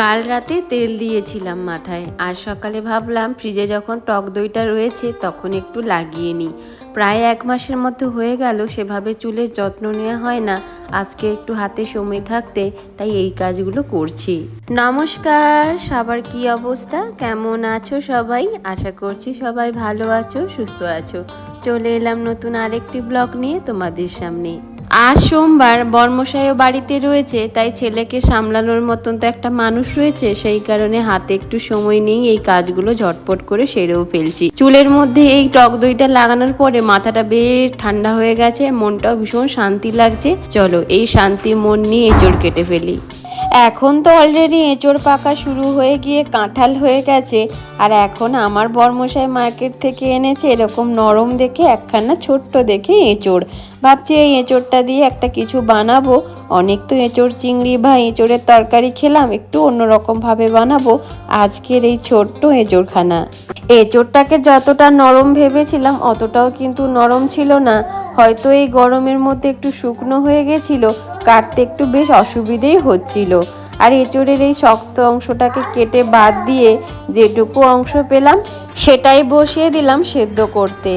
কাল রাতে তেল দিয়েছিলাম মাথায়। আজ সকালে ভাবলাম, ফ্রিজে যখন টক দইটা রয়েছে তখন একটু লাগিয়ে নিই। প্রায় এক মাসের মতো হয়ে গেল, সেভাবে চুলের যত্ন নেওয়া হয় না। আজকে একটু হাতে সময় থাকতে তাই এই কাজগুলো করছি। নমস্কার, সবার কি অবস্থা? কেমন আছো সবাই? আশা করছি সবাই ভালো আছো, সুস্থ আছো। চলে এলাম নতুন আরেকটি ব্লগ নিয়ে তোমাদের সামনে। আজ সোমবার বর্মশাই বাড়িতে রয়েছে, তাই ছেলেকে সামলানোর মতন তো একটা মানুষ রয়েছে, সেই কারণে হাতে একটু সময় নেই এই কাজগুলো ঝটপট করে সেরেও ফেলছি। চুলের মধ্যে এই টক দইটা লাগানোর পরে মাথাটা বেশ ঠান্ডা হয়ে গেছে, মনটাও ভীষণ শান্তি লাগছে। চলো এই শান্তি মন নিয়ে এঁচড় কেটে ফেলি। এখন তো অলরেডি এঁচড় পাকা শুরু হয়ে গিয়ে কাঁঠাল হয়ে গেছে। আর এখন আমার বর্মশাই মার্কেট থেকে এনেছে এরকম নরম দেখে, একখানা ছোট্ট দেখে এঁচড়। ভাবছি এই এঁচড়টা দিয়ে একটা কিছু বানাবো। অনেক তো এঁচড় চিংড়ি বা এঁচড়ের তরকারি খেলাম, একটু অন্যরকমভাবে বানাবো আজকের এই ছোট্ট এঁচড়খানা। এঁচড়টাকে যতটা নরম ভেবেছিলাম, অতটাও কিন্তু নরম ছিল না। হয়তো এই গরমের মধ্যে একটু শুকনো হয়ে গেছিল কাটতে একটু বেশ অসুবিধেই হচ্ছিল। আর এঁচড়ের এই শক্ত অংশটাকে কেটে বাদ দিয়ে যেটুকু অংশ পেলাম, সেটাই বসিয়ে দিলাম সেদ্ধ করতে।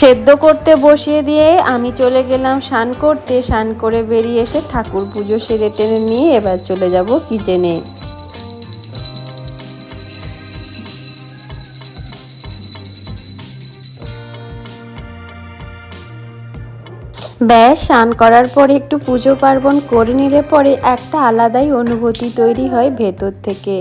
সেদ্ধ করতে বসিয়ে দিয়ে আমি চলে গেলাম স্নান করতে। স্নান করে বেরিয়ে এসে ঠাকুর পুজো সেরে টেনে নিয়ে এবার চলে যাব কিচেনে ব্যাস স্নান করার পরে একটু পুজো পার্বণ করে নিলে পরে একটা আলাদাই অনুভূতি তৈরি হয় ভেতর থেকে।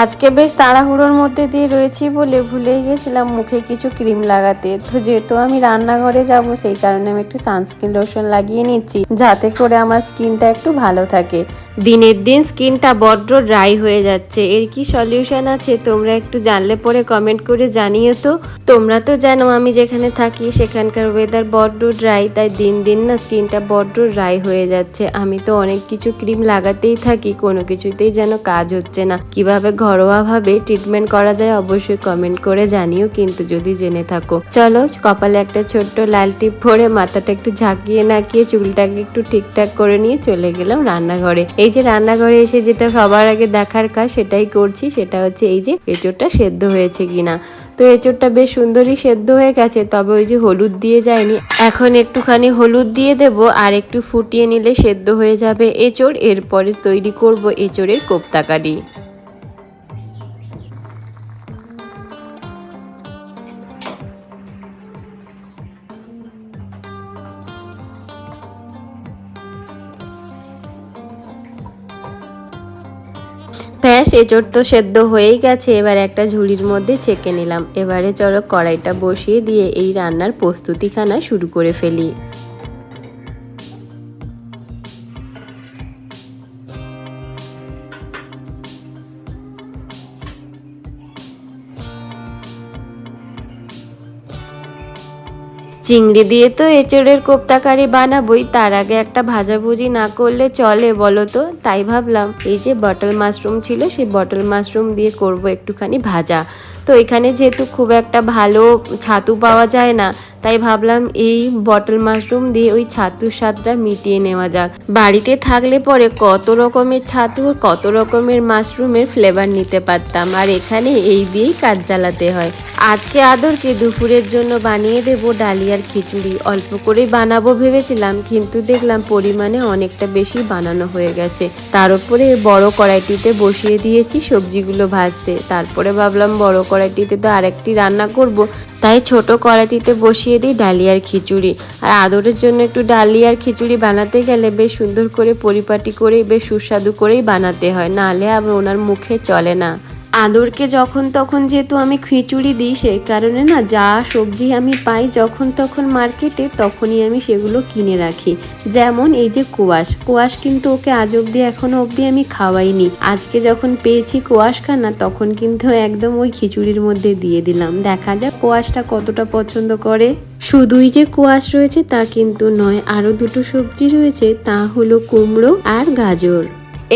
আজকে বেশ তাড়াহুড়োর মধ্যে দিয়ে রয়েছি বলে ভুলেই গেছিলাম মুখে কিছু ক্রিম লাগাতে। তো যেহেতু আমি রান্নাঘরে যাব, সেই কারণে আমি একটু সানস্ক্রিন লোশন লাগিয়ে নিচ্ছি, যাতে করে আমার স্কিনটা একটু ভালো থাকে। দিনের দিন স্কিনটা বড্ড ড্রাই হয়ে যাচ্ছে। এর কি সলিউশন আছে তোমরা একটু জানলে পরে কমেন্ট করে জানিও তো। তোমরা তো জানো আমি যেখানে থাকি, সেখানকার ওয়েদার বড্ড ড্রাই, তাই দিন দিন না স্কিনটা বড্ড ড্রাই হয়ে যাচ্ছে। আমি তো অনেক কিছু ক্রিম লাগাতেই থাকি, কোনো কিছুতেই যেন কাজ হচ্ছে না। কীভাবে ঘরোয়াভাবে ট্রিটমেন্ট করা যায়, অবশ্যই কমেন্ট করে জানিও, কিন্তু যদি জেনে থাকো। চলো, কপালে একটা ছোট্ট লাল টিপ ভরে মাথাটা একটু ঝাঁকিয়ে নাকিয়ে চুলটাকে একটু ঠিকঠাক করে নিয়ে চলে গেলাম রান্নাঘরে। এই যে রান্নাঘরে এসে যেটা সবার আগে দেখার কাজ সেটাই করছি, সেটা হচ্ছে এই যে এঁচোড়টা সেদ্ধ হয়েছে কিনা। তো এঁচোড়টা বেশ সুন্দরই সেদ্ধ হয়ে গেছে, তবে ওই যে হলুদ দিয়ে যায়নি। এখন একটুখানি হলুদ দিয়ে দেব আর একটু ফুটিয়ে নিলে সেদ্ধ হয়ে যাবে এঁচোড়। এরপরে তৈরি করব এঁচোড়ের কোপ্তাকারি। ব্যাস, এঁচড় তো সেদ্ধ হয়েই গেছে। এবার একটা ঝুড়ির মধ্যে ছেঁকে নিলাম। এবারে চলো কড়াইটা বসিয়ে দিয়ে এই রান্নার প্রস্তুতিখানা শুরু করে ফেলি। চিংড়ি দিয়ে তো এঁচড়ের কোপ্তাকারি বানাবোই, তার আগে একটা ভাজাভুজি না করলে চলে বলো তো? তাই ভাবলাম, এই যে বটল মাশরুম ছিল, সেই বটল মাশরুম দিয়ে করব একটুখানি ভাজা। তো এখানে যেহেতু খুব একটা ভালো ছাতু পাওয়া যায় না, তাই ভাবলাম এই বটল মাশরুম দিয়ে ওই ছাতুর স্বাদটা মিটিয়ে নেওয়া যাক। বাড়িতে থাকলে পরে কত রকমের ছাতু, কত রকমের মাশরুমের ফ্লেভার নিতে পারতাম, আর এখানে এই দিয়েই কাজ চালাতে হয়। আজকে আদরকে দুপুরের জন্য বানিয়ে দেবো ডালিয়ার খিচুড়ি। অল্প করেই বানাবো ভেবেছিলাম, কিন্তু দেখলাম পরিমাণে অনেকটা বেশি বানানো হয়ে গেছে। তার উপরে বড় কড়াইটিতে বসিয়ে দিয়েছি সবজিগুলো ভাজতে। তারপরে ভাবলাম বড় কড়াইটিতে তো আরেকটি রান্না করব। তাই ছোট কড়াইটিতে বসিয়ে দিই ডালিয়ার খিচুড়ি। আর আদরের জন্য একটু ডালিয়ার খিচুড়ি বানাতে গেলে বেশ সুন্দর করে পরিপাটি করে বেশ সুস্বাদু করেই বানাতে হয়। নাহলে আবার ওনার মুখে চলে না। আদরকে যখন তখন যেহেতু আমি খিচুড়ি দিই, সেই কারণে না যা সবজি আমি পাই যখন তখন মার্কেটে তখনই আমি সেগুলো কিনে রাখি। যেমন এই যে কোয়াশ কোয়াশ কিন্তু ওকে আজ অব্দি এখনও অবধি আমি খাওয়াইনি। আজকে যখন পেয়েছি কোয়াশ খানা তখন কিন্তু একদম ওই খিচুড়ির মধ্যে দিয়ে দিলাম। দেখা যাক কোয়াশটা কতটা পছন্দ করে। শুধুই যে কোয়াশ রয়েছে তা কিন্তু নয়, আরও দুটো সবজি রয়েছে, তা হলো কুমড়ো আর গাজর।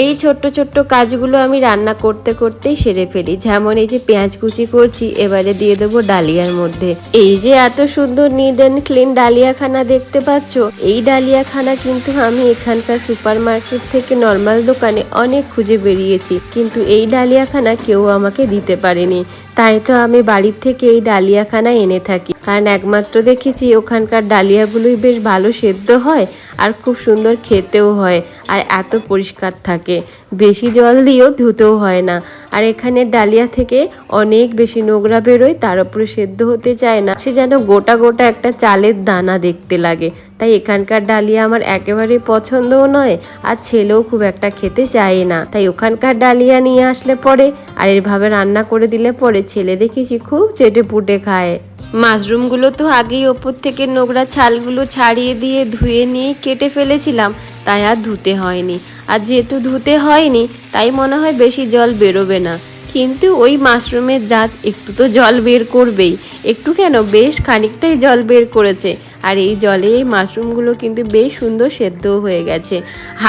এই ছোট্ট ছোট্ট কাজগুলো আমি রান্না করতে করতেই সেরে ফেলি। যেমন এই যে পেঁয়াজ কুচি করছি, এবারে দিয়ে দেবো ডালিয়ার মধ্যে। এই যে এত সুন্দর নিট অ্যান্ড ক্লিন ডালিয়াখানা দেখতে পাচ্ছ, এই ডালিয়াখানা কিন্তু আমি এখানকার সুপার মার্কেট থেকে নর্মাল দোকানে অনেক খুঁজে বেরিয়েছি। কিন্তু এই ডালিয়াখানা কেউ আমাকে দিতে পারেনি। তাই তো আমি বাড়ির থেকে এই ডালিয়াখানা এনে থাকি। কারণ একমাত্র দেখেছি ওখানকার ডালিয়াগুলোই বেশ ভালো সেদ্ধ হয় আর খুব সুন্দর খেতেও হয় আর এত পরিষ্কার থাকে। বেশি জল দিয়েও ধুতেও হয় না। আর এখানে ডালিয়া থেকে অনেক বেশি নোংরা বেরোয়, তার উপরে সেদ্ধ হতে চায় না। সে যেন গোটা গোটা একটা চালের দানা দেখতে লাগে। তাই এখানকার ডালিয়া আমার একেবারেই পছন্দও নয় আর ছেলেও খুব একটা খেতে চায় না। তাই ওখানকার ডালিয়া নিয়ে আসলে পরে আর এভাবে রান্না করে দিলে পরে ছেলে দেখেছি খুব চেটে পুটে খায়। মাশরুমগুলো তো আগেই ওপর থেকে নোংরা ছালগুলো ছাড়িয়ে দিয়ে ধুয়ে নিয়ে কেটে ফেলেছিলাম, তাই আর ধুতে হয়নি। আর যেহেতু ধুতে হয়নি, তাই মনে হয় বেশি জল বেরোবে না। কিন্তু ওই মাশরুমের জাত একটু তো জল বের করবেই। একটু কেন? বেশ খানিকটাই জল বের করেছে। আর এই জলে এই মাশরুমগুলো কিন্তু বেশ সুন্দর সেদ্ধও হয়ে গেছে।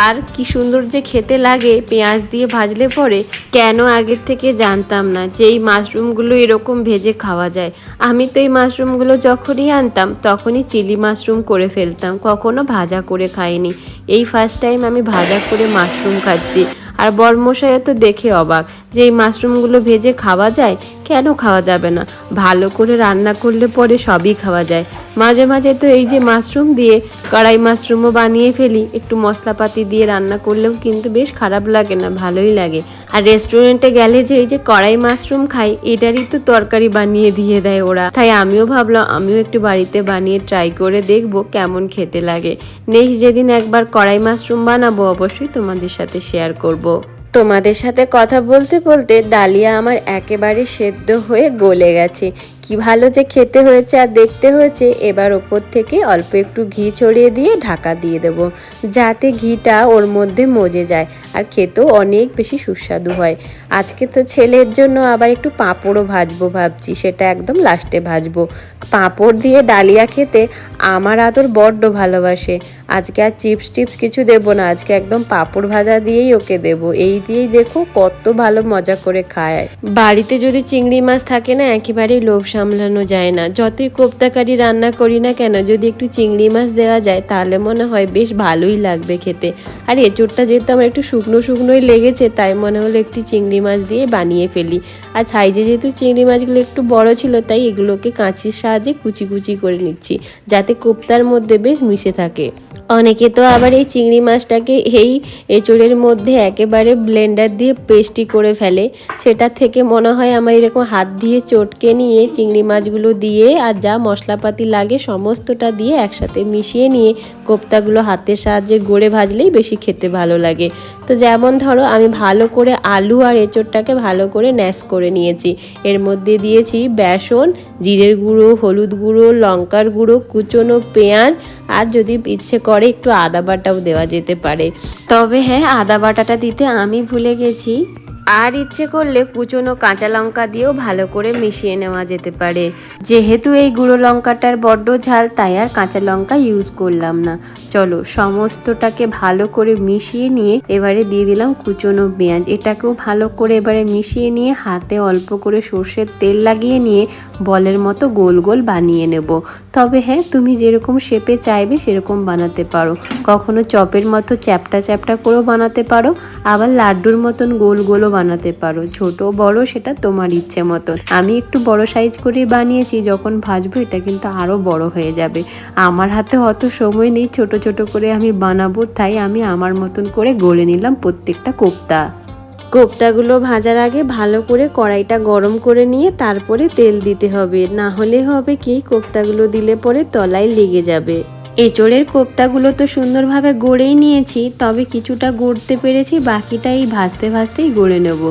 আর কি সুন্দর যে খেতে লাগে, পেঁয়াজ দিয়ে ভাজলে পরে কেন আগের থেকে জানতাম না যে এই মাশরুমগুলো এরকম ভেজে খাওয়া যায়। আমি তো এই মাশরুমগুলো যখনই আনতাম, তখনই চিলি মাশরুম করে ফেলতাম। কখনো ভাজা করে খাইনি। এই ফার্স্ট টাইম আমি ভাজা করে মাশরুম খাচ্ছি। আর বরমশাইও তো দেখে অবাক যে এই মাশরুমগুলো ভেজে খাওয়া যায়, কেন খাওয়া যাবে না? ভালো করে রান্না করলে পরে সবই খাওয়া যায়। মাঝে মাঝে তো এই যে মাশরুম দিয়ে কড়াই মাশরুমও বানিয়ে ফেলি, একটু মশলাপাতি দিয়ে রান্না করলেও কিন্তু বেশ খারাপ লাগে না, ভালোই লাগে। আর রেস্টুরেন্টে গেলে যে এই যে কড়াই মাশরুম খাই, এটারই তো তরকারি বানিয়ে দিয়ে দেয় ওরা। তাই আমিও ভাবলাম, আমিও একটু বাড়িতে বানিয়ে ট্রাই করে দেখব কেমন খেতে লাগে। নেক্সট যেদিন একবার কড়াই মাশরুম বানাবো, অবশ্যই তোমাদের সাথে শেয়ার করব। তোমাদের সাথে কথা বলতে বলতে ডালিয়া আমার একেবারে সেদ্ধ হয়ে গলে গেছে। কি ভালো যে খেতে হয়েছে আর দেখতে হয়েছে, এবার ওপর থেকে অল্প একটু ঘি ছড়িয়ে দিয়ে ঢাকা দিয়ে দেবো। যাতে ঘিটা ওর মধ্যে মজে যায় আর খেতেও অনেক বেশি সুস্বাদু হয়। আজকে তো ছেলের জন্য আবার একটু পাঁপড়ও ভাজবো ভাবছি, সেটা একদম লাস্টে ভাজবো। পাঁপড় দিয়ে ডালিয়া খেতে আমার আদর বড্ড ভালোবাসে। আজকে আর চিপস টিপস কিছু দেবো না, আজকে একদম পাঁপড় ভাজা দিয়েই ওকে দেবো। এই দিয়েই দেখো কত ভালো মজা করে খায়। বাড়িতে যদি চিংড়ি মাছ থাকে না, একেবারেই লোভ সামলানো যায় না। যতই কোপ্তাকারি রান্না করি না কেন, যদি একটু চিংড়ি মাছ দেওয়া যায়, তাহলে মনে হয় বেশ ভালোই লাগবে খেতে। আর এঁচোড়টা যেহেতু আমার একটু শুকনো শুকনোই লেগেছে, তাই মনে হলো একটু চিংড়ি মাছ দিয়ে বানিয়ে ফেলি। আর সাইজে যেহেতু চিংড়ি মাছগুলো একটু বড় ছিল, তাই এগুলোকে কাঁচির সাহায্যে কুচি কুচি করে নিচ্ছি, যাতে কোপ্তার মধ্যে বেশ মিশে থাকে। অনেকে তো আবার এই চিংড়ি মাছটাকে এই এঁচড়ের মধ্যে একেবারে ব্লেন্ডার দিয়ে পেস্টি করে ফেলে। সেটা থেকে মনে হয় আমার এরকম হাত দিয়ে চটকে নিয়ে চিংড়ি মাছগুলো দিয়ে আর যা মশলাপাতি লাগে সমস্তটা দিয়ে একসাথে মিশিয়ে নিয়ে কোপ্তাগুলো হাতের সাহায্যে গড়ে ভাজলেই বেশি খেতে ভালো লাগে। তো যেমন ধরো আমি ভালো করে আলু আর এঁচড়টাকে ভালো করে ন্যাস করে নিয়েছি। এর মধ্যে দিয়েছি বেসন, জিরের গুঁড়ো, হলুদ গুঁড়ো, লঙ্কার গুঁড়ো, কুচনো পেঁয়াজ আর যদি ইচ্ছে করে একটু আদা বাটাও দেওয়া যেতে পারে। তবে হ্যাঁ আদা বাটাটা দিতে আমি ভুলে গেছি। আর ইচ্ছে করলে কুচনো কাঁচা লঙ্কা দিয়েও ভালো করে মিশিয়ে নেওয়া যেতে পারে। যেহেতু এই গুঁড়ো লঙ্কাটার বড্ড ঝাল, তাই আর কাঁচা লঙ্কা ইউজ করলাম না। চলো, সমস্তটাকে ভালো করে মিশিয়ে নিয়ে এবারে দিয়ে দিলাম কুচনো পেঁয়াজ। এটাকেও ভালো করে এবারে মিশিয়ে নিয়ে হাতে অল্প করে সর্ষের তেল লাগিয়ে নিয়ে বলের মতো গোল গোল বানিয়ে নেব। তবে হ্যাঁ তুমি যেরকম শেপে চাইবে সেরকম বানাতে পারো। কখনো চপের মতো চ্যাপটা চ্যাপটা করেও বানাতে পারো। আবার লাড্ডুর মতন গোল গোলও বানাতে পারো। ছোট, বড় সেটা তোমার ইচ্ছে মতন। আমি একটু বড় সাইজ করে বানিয়েছি, যখন ভাজবো এটা কিন্তু আরও বড় হয়ে যাবে। আমার হাতে অত সময় নেই, ছোট ছোট করে আমি বানাবো, তাই আমি আমার মতন করে গড়ে নিলাম প্রত্যেকটা কোপ্তা। কোপ্তাগুলো ভাজার আগে ভালো করে কড়াইটা গরম করে নিয়ে তারপরে তেল দিতে হবে। না হলে হবে কি, কোপ্তাগুলো দিলে পরে তলায় লেগে যাবে। এঁচড়ের কোপ্তাগুলো তো সুন্দরভাবে গড়েই নিয়েছি, তবে কিছুটা গড়তে পেরেছি বাকিটাই ভাজতে ভাজতেই গড়ে নেব।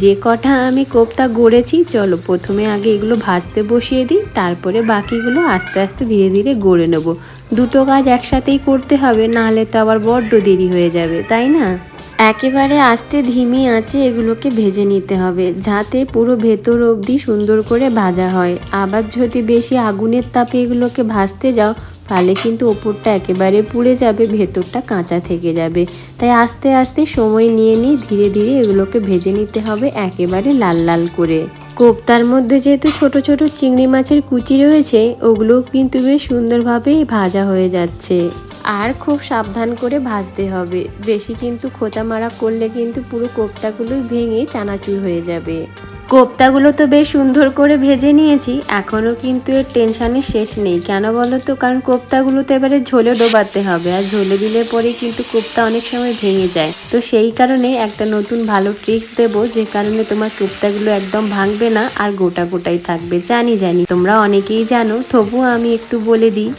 যে কটা আমি কোপ্তা গড়েছি, চলো প্রথমে আগে এগুলো ভাজতে বসিয়ে দিই, তারপরে বাকিগুলো আস্তে আস্তে ধীরে ধীরে গড়ে নেব। দুটো কাজ একসাথেই করতে হবে, নাহলে তো আবার বড্ড দেরি হয়ে যাবে, তাই না? একেবারে আস্তে ধিমি আছে এগুলোকে ভেজে নিতে হবে, যাতে পুরো ভেতর অবধি সুন্দর করে ভাজা হয়। আবার যদি বেশি আগুনের তাপে এগুলোকে ভাজতে যাও, তাহলে কিন্তু ওপরটা একেবারে পুড়ে যাবে, ভেতরটা কাঁচা থেকে যাবে। তাই আস্তে আস্তে সময় নিয়ে নিয়ে ধীরে ধীরে এগুলোকে ভেজে নিতে হবে একেবারে লাল লাল করে। কোপ্তার মধ্যে যেহেতু ছোট ছোট চিংড়ি মাছের কুচি রয়েছে, ওগুলোও কিন্তু বেশ সুন্দরভাবে ভাজা হয়ে যাচ্ছে। আর খুব সাবধান করে ভাজতে হবে। বেশি কিন্তু খোঁচা মারা করলে কিন্তু পুরো কোপ্তাগুলোই ভেঙে চানাচুর হয়ে যাবে। কোপ্তাগুলো তো বেশ সুন্দর করে ভেজে নিয়েছি, এখনও কিন্তু এর টেনশনের শেষ নেই। কেন বলো তো? কারণ কোপ্তাগুলো তো এবারে ঝোলে ডোবাতে হবে আর ঝোলে দিলে পরে কিন্তু কোপ্তা অনেক সময় ভেঙে যায়। তো সেই কারণে একটা নতুন ভালো ট্রিক্স দেবো, যে কারণে তোমার কোপ্তাগুলো একদম ভাঙবে না আর গোটা গোটাই থাকবে। জানি জানি। তোমরা অনেকেই জানো, তবুও আমি একটু বলে দিই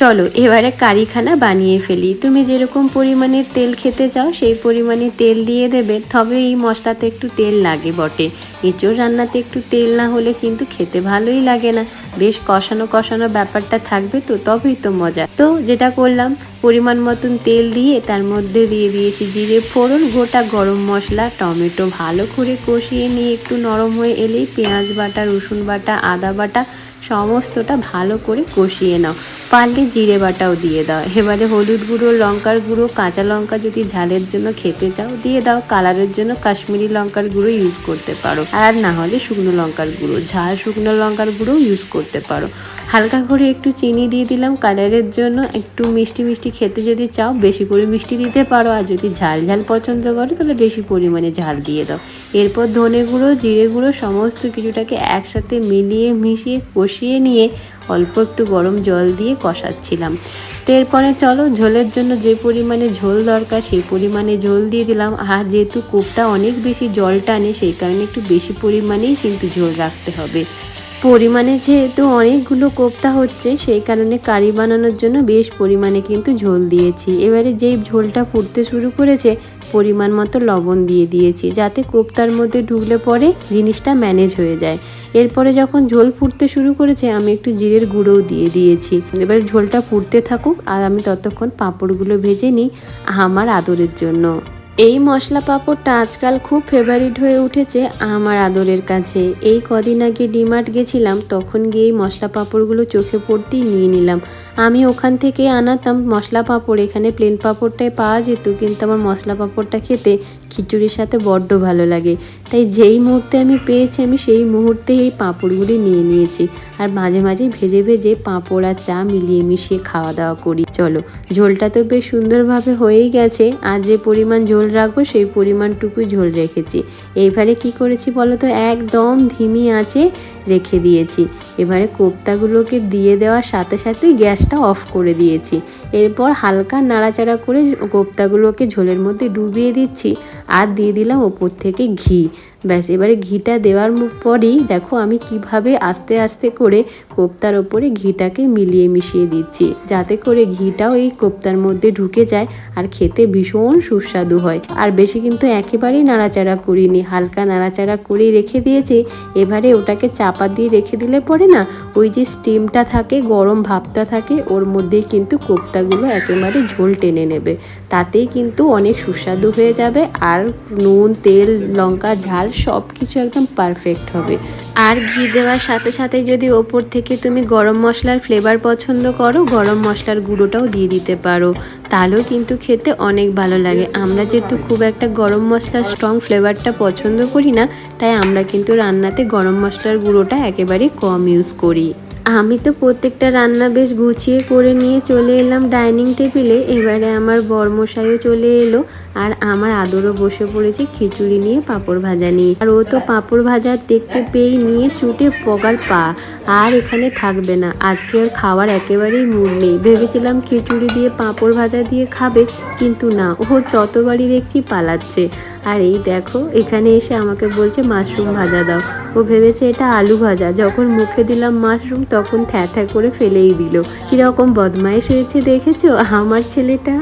চলো, এবারে কারিখানা বানিয়ে ফেলি। তুমি যেরকম পরিমাণে তেল খেতে চাও, সেই পরিমাণে তেল দিয়ে দেবে। তবে এই মশলাতে একটু তেল লাগে বটে। এঁচোড় রান্নাতে একটু তেল না হলে কিন্তু খেতে ভালোই লাগে না। বেশ কষানো কষানো ব্যাপারটা থাকবে তো, তবেই তো মজা। তো যেটা করলাম, পরিমাণ মতন তেল দিয়ে তার মধ্যে দিয়ে দিয়েছি জিরে ফোড়ন, গোটা গরম মশলা, টমেটো ভালো করে কষিয়ে নিয়ে একটু নরম হয়ে এলেই পেঁয়াজ বাটা, রসুন বাটা, আদা বাটা সমস্তটা ভালো করে কষিয়ে নাও। পারলে জিরে বাটাও দিয়ে দাও। এবারে হলুদ গুঁড়ো, লঙ্কার গুঁড়ো, কাঁচা লঙ্কা যদি ঝালের জন্য খেতে চাও, দিয়ে দাও। কালারের জন্য কাশ্মীরি লঙ্কার গুঁড়ো ইউজ করতে পারো। আর না হলে শুকনো লঙ্কার গুঁড়ো। ঝাল শুকনো লঙ্কার গুঁড়ো ইউজ করতে পারো। হালকা করে একটু চিনি দিয়ে দিলাম কালারের জন্য। একটু মিষ্টি মিষ্টি খেতে যদি চাও, বেশি করে মিষ্টি দিতে পারো। আর যদি ঝাল ঝাল পছন্দ করো, তাহলে বেশি পরিমাণে ঝাল দিয়ে দাও। এরপর ধনে গুঁড়ো, জিরে গুঁড়ো, সমস্ত কিছুটাকে একসাথে মিলিয়ে মিশিয়ে কষিয়ে নিয়ে অল্প একটু গরম জল দিয়ে কষাচ্ছিলাম। তো এরপরে চলো, ঝোলের জন্য যে পরিমাণে ঝোল দরকার সেই পরিমাণে ঝোল দিয়ে দিলাম। আর যেহেতু কূপটা অনেক বেশি জল টানে, সেই কারণে একটু বেশি পরিমাণেই কিন্তু ঝোল রাখতে হবে। পরিমাণে যেহেতু অনেকগুলো কোপ্তা হচ্ছে, সেই কারণে কারি বানানোর জন্য বেশ পরিমাণে কিন্তু ঝোল দিয়েছি। এবারে যেই ঝোলটা ফুটতে শুরু করেছে, পরিমাণ মতো লবণ দিয়ে দিয়েছি, যাতে কোপ্তার মধ্যে ঢুকলে পরে জিনিসটা ম্যানেজ হয়ে যায়। এরপরে যখন ঝোল ফুটতে শুরু করেছে, আমি একটু জিরের গুঁড়োও দিয়ে দিয়েছি। এবার ঝোলটা ফুটতে থাকুক, আর আমি ততক্ষণ পাঁপড়গুলো ভেজে নিই আমার আদরের জন্য। এই মশলা পাঁপড়টা আজকাল খুব ফেভারিট হয়ে উঠেছে আমার আদরের কাছে। এই কদিন আগে ডিমার্ট গেছিলাম, তখন গিয়ে এই মশলা পাঁপড়গুলো চোখে পড়তেই নিয়ে নিলাম। আমি ওখান থেকে আনাতাম মশলা পাঁপড়। এখানে প্লেন পাঁপড়টাই পাওয়া যেত, কিন্তু আমার মশলা পাঁপড়টা খেতে খিচুড়ির সাথে বড্ড ভালো লাগে। তাই যেই মুহূর্তে আমি পেয়েছি, আমি সেই মুহূর্তে এই পাঁপড়গুলি নিয়ে নিয়েছি। আর মাঝে মাঝে ভেজে ভেজে পাঁপড় আর চা মিলিয়ে মিশিয়ে খাওয়া দাওয়া করি। চলো, ঝোলটা তো বেশ সুন্দরভাবে হয়েই গেছে। আর যে পরিমাণ ঝোল রাখব, সেই পরিমাণটুকুই ঝোল রেখেছি। এইবারে কি করেছি বলো তো? একদম ধিমি আছে, রেখে দিয়েছি। এবারে কোপ্তাগুলোকে দিয়ে দেওয়ার সাথে সাথে গ্যাসটা অফ করে দিয়েছি। এরপর হালকা নাড়াচাড়া করে কোপ্তাগুলোকে ঝোলের মধ্যে ডুবিয়ে দিচ্ছি আর দিয়ে দিলাম ওপর থেকে ঘি। ব্যাস, এবারে ঘিটা দেওয়ার পরেই দেখো আমি কীভাবে আস্তে আস্তে করে কোপ্তার ওপরে ঘিটাকে মিলিয়ে মিশিয়ে দিচ্ছি, যাতে করে ঘিটাও এই কোপ্তার মধ্যে ঢুকে যায় আর খেতে ভীষণ সুস্বাদু হয়। আর বেশি কিন্তু একেবারেই নাড়াচাড়া করিনি, হালকা নাড়াচাড়া করেই রেখে দিয়েছি। এবারে ওটাকে চাপা দিয়ে রেখে দিলে পরে না ওই যে স্টিমটা থাকে, গরম ভাবটা থাকে, ওর মধ্যেই কিন্তু কোপ্তাগুলো একেবারে ঝোল টেনে নেবে। তাতেই কিন্তু অনেক সুস্বাদু হয়ে যাবে আর নুন, তেল, লঙ্কা, ঝাল সব কিছু একদম পারফেক্ট হবে। আর ঘি দেওয়ার সাথে সাথে যদি ওপর থেকে তুমি গরম মশলার ফ্লেভার পছন্দ করো, গরম মশলার গুঁড়োটাও দিয়ে দিতে পারো। তাহলেও কিন্তু খেতে অনেক ভালো লাগে। আমরা যেহেতু খুব একটা গরম মশলার স্ট্রং ফ্লেভারটা পছন্দ করি না, তাই আমরা কিন্তু রান্নাতে গরম মশলার গুঁড়োটা একেবারে কম ইউজ করি। আমি তো প্রত্যেকটা রান্না বেশ গুছিয়ে করে নিয়ে চলে এলাম ডাইনিং টেবিলে। এবারে আমার বরমশাইও চলে এলো আর আমার আদরও বসে পড়েছে খিচুড়ি নিয়ে পাঁপড় ভাজা নিয়ে। আর ও তো পাঁপড় ভাজা দেখতে পেয়েই নিয়ে চুটে পগার পা। আর এখানে থাকবে না। আজকে আর খাওয়ার একেবারেই মুড নেই। ভেবেছিলাম খিচুড়ি দিয়ে পাঁপড় ভাজা দিয়ে খাবে, কিন্তু না, ও ততবারই দেখছি পালাচ্ছে। আর এই দেখো, এখানে এসে আমাকে বলছে মাশরুম ভাজা দাও। ও ভেবেছে এটা আলু ভাজা। যখন মুখে দিলাম মাশরুম তখন থ্যা থ্যা করে ফেলেই দিল। কীরকম বদমাইশ হয়েছে দেখেছ আমার ছেলেটা?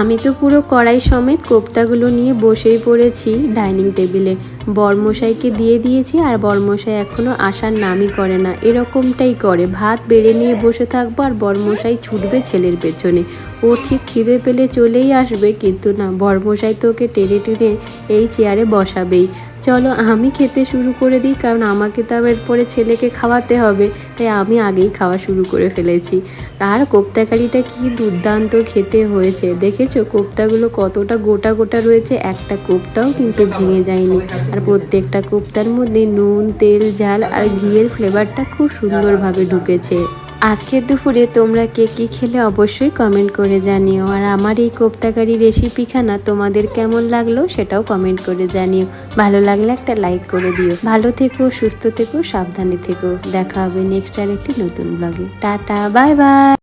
আমি তো পুরো কড়াই সমেত কোপ্তাগুলো নিয়ে বসেই পড়েছি ডাইনিং টেবিলে। বরমশাইকে দিয়ে দিয়েছি আর বরমশাই এখনও আসার নামই করে না। এরকমটাই করে। ভাত বেড়ে নিয়ে বসে থাকব আর বরমশাই ছুটবে ছেলের পেছনে। ও ঠিক খিদে পেলে চলেই আসবে, কিন্তু না, বরমশাই তো ওকে টেনে টেনে এই চেয়ারে বসাবেই। চলো আমি খেতে শুরু করে দিই, কারণ আমাকে তো আবার পরে ছেলেকে খাওয়াতে হবে। তাই আমি আগেই খাওয়া শুরু করে ফেলেছি। আর কোপ্তাকারিটা কি দুর্দান্ত খেতে হয়েছে। দেখেছ? কোপ্তাগুলো কতটা গোটা গোটা রয়েছে। একটা কোপ্তাও কিন্তু ভেঙে যায়নি। আর প্রত্যেকটা কোপ্তার মধ্যে নুন, তেল, ঝাল আর ঘিয়ের ফ্লেভারটা খুব সুন্দরভাবে ঢুকেছে। আজকের দুপুরে তোমরা কে কী খেলে অবশ্যই কমেন্ট করে জানিও। আর আমার এই কোপ্তাকারি রেসিপিখানা তোমাদের কেমন লাগল সেটাও কমেন্ট করে জানিও। ভালো লাগলে একটা লাইক করে দিও। ভালো থেকো, সুস্থ থেকো, সাবধানে থেকো। দেখা হবে নেক্সট আর একটি নতুন ব্লগে টাটা বাই বাই